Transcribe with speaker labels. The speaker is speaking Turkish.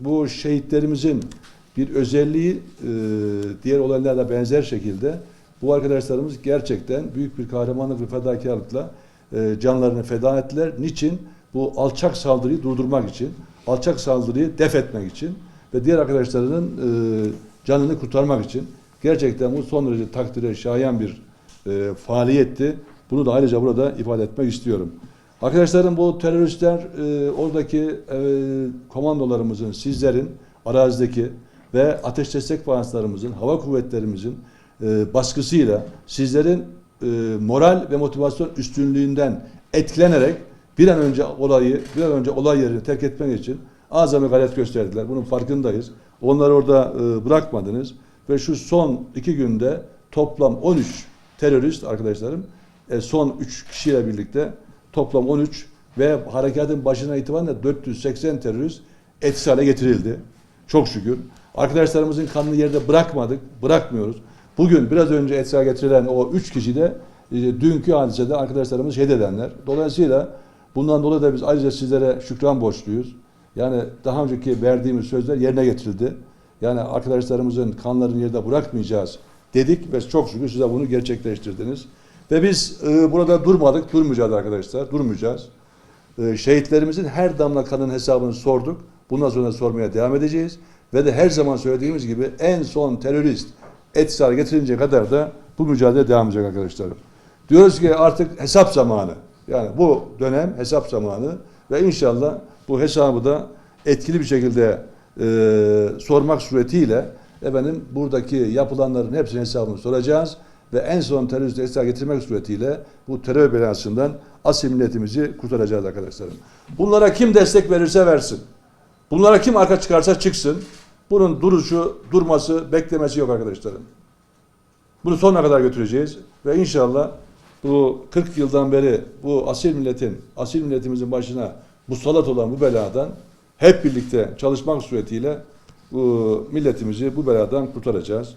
Speaker 1: bu şehitlerimizin bir özelliği e, diğer olaylarla benzer şekilde bu arkadaşlarımız gerçekten büyük bir kahramanlık ve fedakarlıkla e, canlarını feda ettiler. Niçin? Bu alçak saldırıyı durdurmak için, alçak saldırıyı def etmek için ve diğer arkadaşlarının e, canını kurtarmak için gerçekten bu son derece takdire şayan bir e, faaliyetti. Bunu da ayrıca burada ifade etmek istiyorum. Arkadaşlarım bu teröristler e, oradaki e, komandolarımızın, sizlerin arazideki ve ateş destek fayanslarımızın, hava kuvvetlerimizin e, baskısıyla sizlerin e, moral ve motivasyon üstünlüğünden etkilenerek bir an önce olayı, bir an önce olay yerini terk etmek için azami gayret gösterdiler. Bunun farkındayız. Onları orada e, bırakmadınız ve şu son iki günde toplam 13 terörist arkadaşlarım e, son 3 kişiyle birlikte toplam 13 ve harekatın başına itibaren de 480 terörist etkisiz hale getirildi. Çok şükür. Arkadaşlarımızın kanını yerde bırakmadık, bırakmıyoruz. Bugün biraz önce etkisiz getirilen o 3 kişi de e, dünkü hadisede arkadaşlarımız şehit edenler. Dolayısıyla bundan dolayı da biz ayrıca sizlere şükran borçluyuz. Yani daha önceki verdiğimiz sözler yerine getirildi. Yani arkadaşlarımızın kanlarını yerde bırakmayacağız dedik ve çok şükür size bunu gerçekleştirdiniz. Ve biz e, burada durmadık, durmayacağız arkadaşlar, durmayacağız. E, şehitlerimizin her damla kanın hesabını sorduk. Bundan sonra sormaya devam edeceğiz. Ve de her zaman söylediğimiz gibi en son terörist etkisiz hale getirinceye kadar da bu mücadele devam edecek arkadaşlarım. Diyoruz ki artık hesap zamanı. Yani bu dönem hesap zamanı ve inşallah bu hesabı da etkili bir şekilde e, sormak suretiyle efendim buradaki yapılanların hepsinin hesabını soracağız ve en son teröristi esir getirmek suretiyle bu terör belasından asil milletimizi kurtaracağız arkadaşlarım. Bunlara kim destek verirse versin. Bunlara kim arka çıkarsa çıksın. Bunun duruşu, durması, beklemesi yok arkadaşlarım. Bunu sonuna kadar götüreceğiz ve inşallah bu 40 yıldan beri bu asil milletin, asil milletimizin başına bu salat olan bu beladan hep birlikte çalışmak suretiyle bu milletimizi bu beladan kurtaracağız.